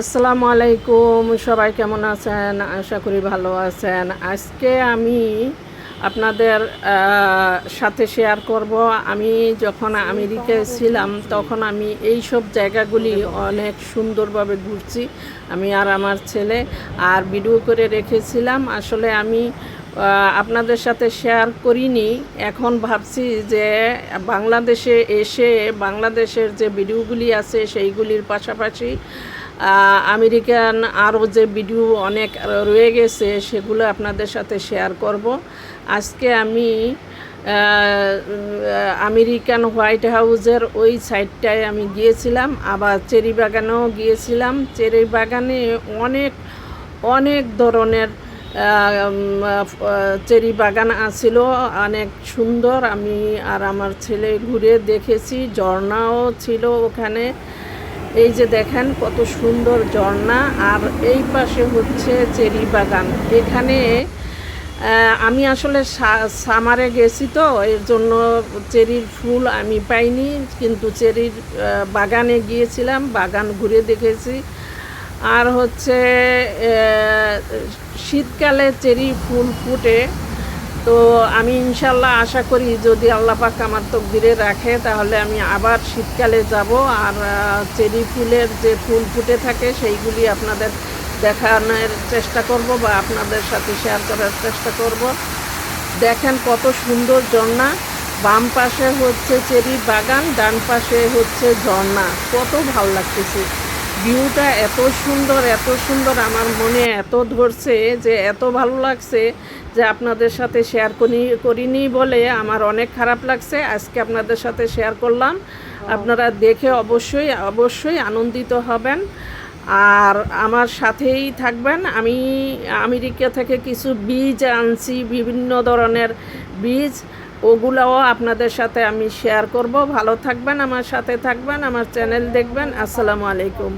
আসসালামু আলাইকুম, সবাই কেমন আছেন? আশা করি ভালো আছেন। আজকে আমি আপনাদের সাথে শেয়ার করব। আমি যখন আমেরিকায় ছিলাম, তখন আমি এই সব জায়গাগুলি অনেক সুন্দরভাবে ঘুরছি। আমি আর আমার ছেলে আর ভিডিও করে রেখেছিলাম। আসলে আমি আপনাদের সাথে শেয়ার করিনি। এখন ভাবছি যে বাংলাদেশে এসে বাংলাদেশের যে ভিডিওগুলি আছে, সেইগুলির পাশাপাশি আমেরিকান আরও যে ভিডিও অনেক রয়ে গেছে, সেগুলো আপনাদের সাথে শেয়ার করব। আজকে আমি আমেরিকান হোয়াইট হাউসের ওই সাইডটায় আমি গিয়েছিলাম, আবার চেরি বাগানেও গিয়েছিলাম। চেরি বাগানে অনেক অনেক ধরনের চেরি বাগান আছিল, অনেক সুন্দর। আমি আর আমার ছেলে ঘুরে দেখেছি, ঝর্ণাও ছিল ওখানে। এই যে দেখেন কত সুন্দর ঝর্ণা, আর এই পাশে হচ্ছে চেরি বাগান। এখানে আমি আসলে সামারে গেছি তো, এর জন্য চেরির ফুল আমি পাইনি, কিন্তু চেরির বাগানে গিয়েছিলাম, বাগান ঘুরে দেখেছি। আর হচ্ছে শীতকালে চেরি ফুল ফুটে। তো আমি ইনশাল্লাহ আশা করি যদি আল্লাহ পাক আমার তকদিরে রাখে, তাহলে আমি আবার শীতকালে যাব। আর চেরি ফুলের যে ফুল ফুটে থাকে, সেইগুলি আপনাদের দেখানোর চেষ্টা করব বা আপনাদের সাথে শেয়ার করার চেষ্টা করব। দেখেন কত সুন্দর ঝর্ণা। বাম পাশে হচ্ছে চেরি বাগান, ডান পাশে হচ্ছে ঝর্ণা। কত ভালো লাগতেছে। ভিউটা এত সুন্দর এত সুন্দর আমার মনে এত ধরছে যে এত ভালো লাগছে যে আপনাদের সাথে শেয়ার করি করিনি বলে আমার অনেক খারাপ লাগছে। আজকে আপনাদের সাথে শেয়ার করলাম। আপনারা দেখে অবশ্যই অবশ্যই আনন্দিত হবেন। আর আমার সাথেই থাকবেন। আমি আমেরিকা থেকে কিছু বীজ আনছি বিভিন্ন ধরনের বীজ। ওগুলাও আপনাদের সাথে আমি শেয়ার করব। ভালো থাকবেন আমার সাথে থাকবেন আমার চ্যানেল দেখবেন। আসসালামু আলাইকুম।